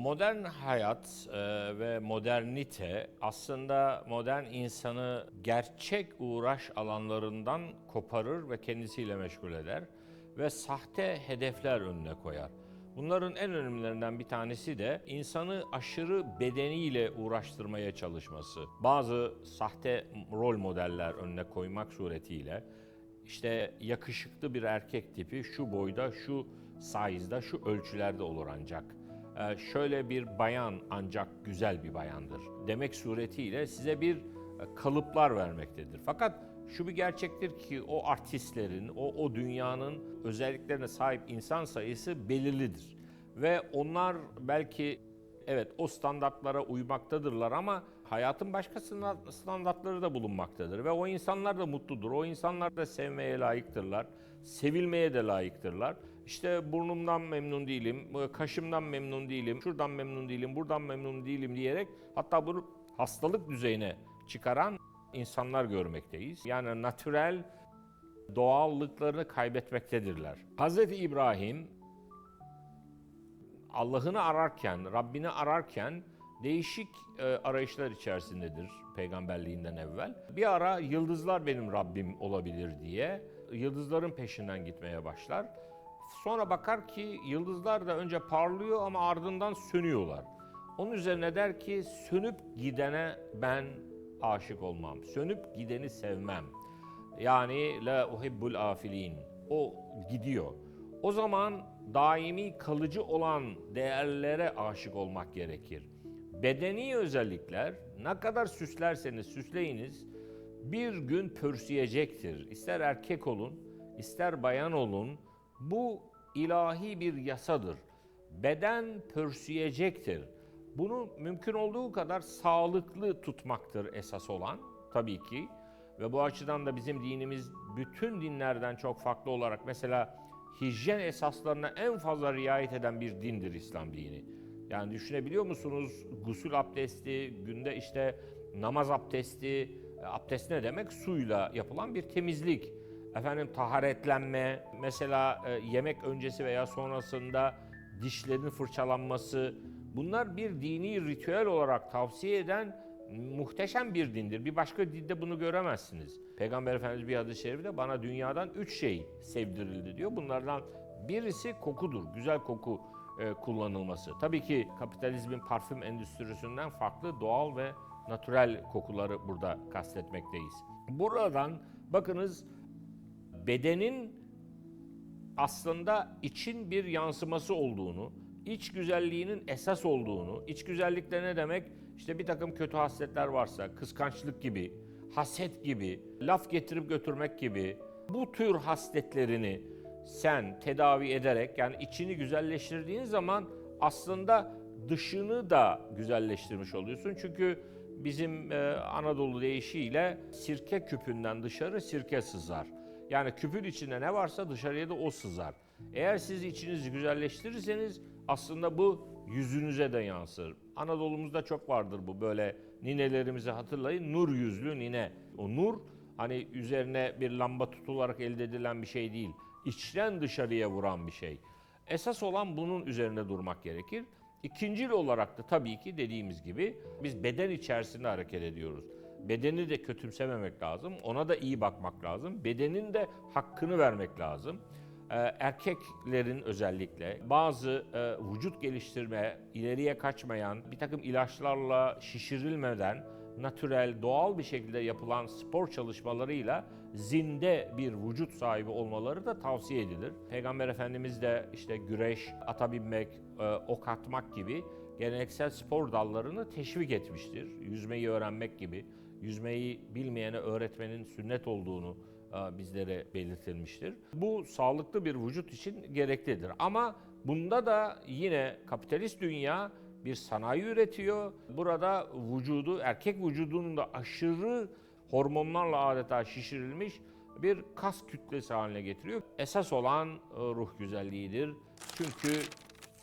Modern hayat e, ve modernite aslında modern insanı gerçek uğraş alanlarından koparır ve kendisiyle meşgul eder ve sahte hedefler önüne koyar. Bunların en önemlilerinden bir tanesi de insanı aşırı bedeniyle uğraştırmaya çalışması. Bazı sahte rol modeller önüne koymak suretiyle işte yakışıklı bir erkek tipi şu boyda, şu size'da, şu ölçülerde olur ancak. Ee, şöyle bir bayan ancak güzel bir bayandır demek suretiyle size bir e, kalıplar vermektedir. Fakat şu bir gerçektir ki o artistlerin, o, o dünyanın özelliklerine sahip insan sayısı belirlidir. Ve onlar belki evet o standartlara uymaktadırlar ama hayatın başka standartları da bulunmaktadır. Ve o insanlar da mutludur, o insanlar da sevmeye layıktırlar, sevilmeye de layıktırlar. İşte burnumdan memnun değilim, kaşımdan memnun değilim, şuradan memnun değilim, buradan memnun değilim diyerek hatta bunu hastalık düzeyine çıkaran insanlar görmekteyiz. Yani natürel doğallıklarını kaybetmektedirler. Hz. İbrahim Allah'ını ararken, Rabbini ararken değişik e, arayışlar içerisindedir peygamberliğinden evvel. Bir ara yıldızlar benim Rabbim olabilir diye yıldızların peşinden gitmeye başlar. Sonra bakar ki yıldızlar da önce parlıyor ama ardından sönüyorlar. Onun üzerine der ki sönüp gidene ben aşık olmam. Sönüp gideni sevmem. Yani la uhibbul afilin. O gidiyor. O zaman daimi kalıcı olan değerlere aşık olmak gerekir. Bedeni özellikler ne kadar süslerseniz süsleyiniz bir gün pörsüyecektir. İster erkek olun, ister bayan olun. Bu ilahi bir yasadır. Beden pörsüyecektir. Bunu mümkün olduğu kadar sağlıklı tutmaktır esas olan tabii ki. Ve bu açıdan da bizim dinimiz bütün dinlerden çok farklı olarak mesela hijyen esaslarına en fazla riayet eden bir dindir İslam dini. Yani düşünebiliyor musunuz? Gusül abdesti, günde işte namaz abdesti, e, abdest ne demek? Suyla yapılan bir temizlik. Efendim taharetlenme, mesela e, yemek öncesi veya sonrasında dişlerin fırçalanması. Bunlar bir dini ritüel olarak tavsiye eden muhteşem bir dindir. Bir başka dinde bunu göremezsiniz. Peygamber Efendimiz bir hadis-i şerifte bana dünyadan üç şey sevdirildi diyor. Bunlardan birisi kokudur. Güzel koku kullanılması. Tabii ki kapitalizmin parfüm endüstrisinden farklı doğal ve natürel kokuları burada kastetmekteyiz. Buradan bakınız bedenin aslında için bir yansıması olduğunu, iç güzelliğinin esas olduğunu, iç güzellikte ne demek? İşte bir takım kötü hasletler varsa, kıskançlık gibi, haset gibi, laf getirip götürmek gibi bu tür hasletlerini sen tedavi ederek yani içini güzelleştirdiğin zaman aslında dışını da güzelleştirmiş oluyorsun. Çünkü bizim e, Anadolu deyişiyle sirke küpünden dışarı sirke sızar. Yani küpün içinde ne varsa dışarıya da o sızar. Eğer siz içinizi güzelleştirirseniz aslında bu yüzünüze de yansır. Anadolu'muzda çok vardır bu böyle ninelerimizi hatırlayın. Nur yüzlü nine. O nur hani üzerine bir lamba tutularak elde edilen bir şey değil. İçten dışarıya vuran bir şey. Esas olan bunun üzerine durmak gerekir. İkincil olarak da tabii ki dediğimiz gibi biz beden içerisinde hareket ediyoruz. Bedeni de kötümsememek lazım. Ona da iyi bakmak lazım. Bedenin de hakkını vermek lazım. Ee, erkeklerin özellikle bazı e, vücut geliştirme, ileriye kaçmayan, bir takım ilaçlarla şişirilmeden natürel, doğal bir şekilde yapılan spor çalışmalarıyla zinde bir vücut sahibi olmaları da tavsiye edilir. Peygamber Efendimiz de işte güreş, ata binmek, e, ok atmak gibi geleneksel spor dallarını teşvik etmiştir. Yüzmeyi öğrenmek gibi, yüzmeyi bilmeyene öğretmenin sünnet olduğunu e, bizlere belirtilmiştir. Bu sağlıklı bir vücut için gereklidir. Ama bunda da yine kapitalist dünya bir sanayi üretiyor. Burada vücudu, erkek vücudunun da aşırı hormonlarla adeta şişirilmiş bir kas kütlesi haline getiriyor. Esas olan e, ruh güzelliğidir. Çünkü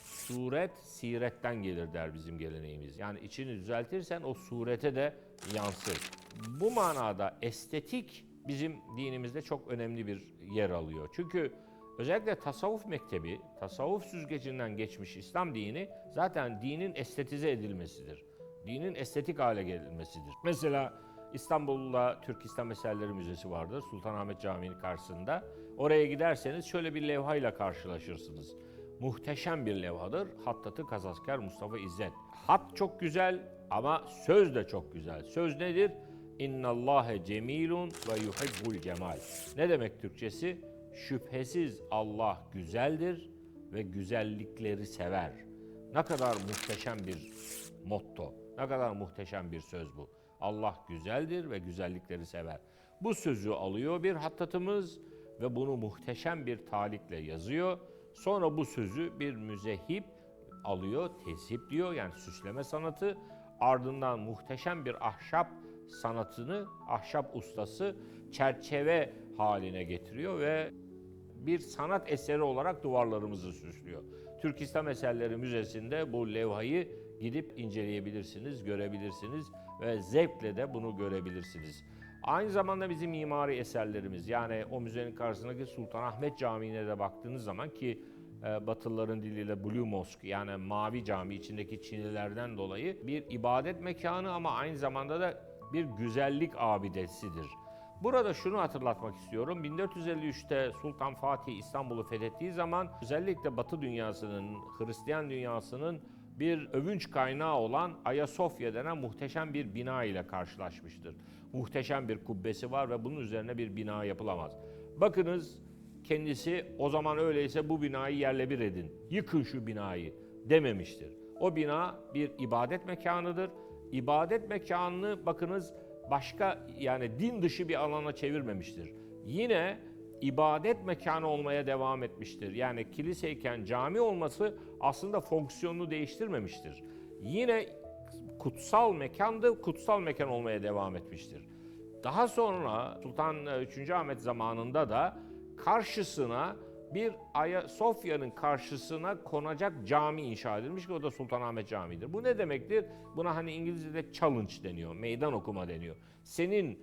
suret siretten gelir der bizim geleneğimiz. Yani içini düzeltirsen o surete de yansır. Bu manada estetik bizim dinimizde çok önemli bir yer alıyor. Çünkü Özellikle tasavvuf mektebi, tasavvuf süzgecinden geçmiş İslam dini zaten dinin estetize edilmesidir. Dinin estetik hale gelinmesidir. Mesela İstanbul'da Türk İslam Eserleri Müzesi vardır. Sultanahmet Camii'nin karşısında. Oraya giderseniz şöyle bir levhayla karşılaşırsınız. Muhteşem bir levhadır. Hattatı Kazasker Mustafa İzzet. Hat çok güzel ama söz de çok güzel. Söz nedir? İnnallâhe cemilun ve yuhibbul cemal. Ne demek Türkçesi? Şüphesiz Allah güzeldir ve güzellikleri sever. Ne kadar muhteşem bir motto, ne kadar muhteşem bir söz bu. Allah güzeldir ve güzellikleri sever. Bu sözü alıyor bir hattatımız ve bunu muhteşem bir talikle yazıyor. Sonra bu sözü bir müzehip alıyor, tezhipliyor yani süsleme sanatı. Ardından muhteşem bir ahşap sanatını ahşap ustası çerçeve haline getiriyor ve bir sanat eseri olarak duvarlarımızı süslüyor. Türk İslam Eserleri Müzesi'nde bu levhayı gidip inceleyebilirsiniz, görebilirsiniz ve zevkle de bunu görebilirsiniz. Aynı zamanda bizim mimari eserlerimiz yani o müzenin karşısındaki Sultanahmet Camii'ne de baktığınız zaman ki e, Batılıların diliyle Blue Mosque yani mavi cami içindeki çinilerden dolayı bir ibadet mekanı ama aynı zamanda da bir güzellik abidesidir. Burada şunu hatırlatmak istiyorum. 1453'te Sultan Fatih İstanbul'u fethettiği zaman özellikle Batı dünyasının, Hristiyan dünyasının bir övünç kaynağı olan Ayasofya denen muhteşem bir bina ile karşılaşmıştır. Muhteşem bir kubbesi var ve bunun üzerine bir bina yapılamaz. Bakınız kendisi o zaman öyleyse bu binayı yerle bir edin. Yıkın şu binayı dememiştir. O bina bir ibadet mekanıdır. İbadet mekanını bakınız başka yani din dışı bir alana çevirmemiştir. Yine ibadet mekanı olmaya devam etmiştir. Yani kiliseyken cami olması aslında fonksiyonunu değiştirmemiştir. Yine kutsal mekandı, kutsal mekan olmaya devam etmiştir. Daha sonra Sultan 3. Ahmet zamanında da karşısına bir Ayasofya'nın karşısına konacak cami inşa edilmiş ki o da Sultanahmet Camii'dir. Bu ne demektir? Buna hani İngilizce'de challenge deniyor, meydan okuma deniyor. Senin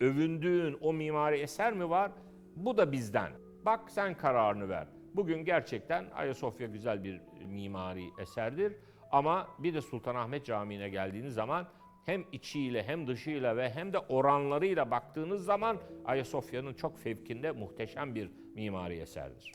övündüğün o mimari eser mi var? Bu da bizden. Bak sen kararını ver. Bugün gerçekten Ayasofya güzel bir mimari eserdir. Ama bir de Sultanahmet Camii'ne geldiğiniz zaman hem içiyle hem dışıyla ve hem de oranlarıyla baktığınız zaman Ayasofya'nın çok fevkinde muhteşem bir mimari eserdir.